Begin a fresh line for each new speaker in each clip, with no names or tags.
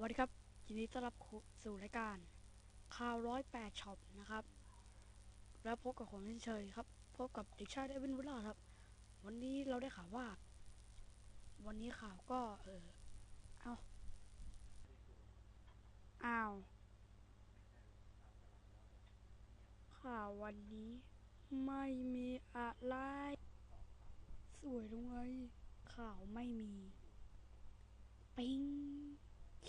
สู่รายการข่าวร้อยแปดช็อปนะครับ แล้วพบกับผมเช่นเคยครับ พบกับเด็กชายเดวินวุล่าครับ วันนี้เราได้ข่าวว่า วันนี้ข่าวก็เออเอาอ้าวข่าววันนี้ไม่มีอะไร สวยลงไงข่าวไม่มี ปิ๊ง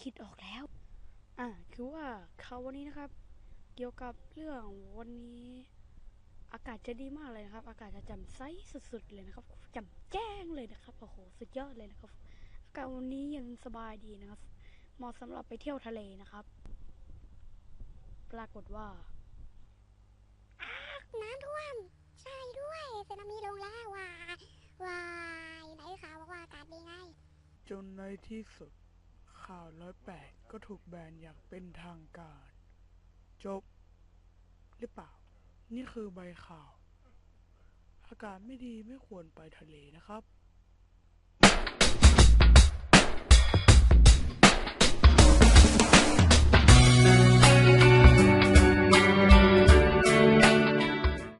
คิดออกแล้ว อ่าคือว่าข่าววันนี้นะครับ เกี่ยวกับเรื่องวันนี้ อากาศจะดีมากเลยนะครับ อากาศจะแจ่มใสสุดๆเลยนะครับแจ่มแจ้งเลยนะครับโอ้โหสุดยอดเลยนะครับ อากาศวันนี้เย็นสบายดีนะครับเหมาะสำหรับไปเที่ยวทะเลนะครับ ปรากฏว่า
น้ำท่วม ใช่ด้วยสึนามิลงแล้วว่ายว้ายไหนข่าวบอกว่าอากาศดีไง
จนในที่สุด ข่าวร้อยแปดก็ถูกแบนอย่างเป็นทางการ จบ หรือเปล่า นี่คือใบข่าว อากาศไม่ดีไม่ควรไปทะเลนะครับ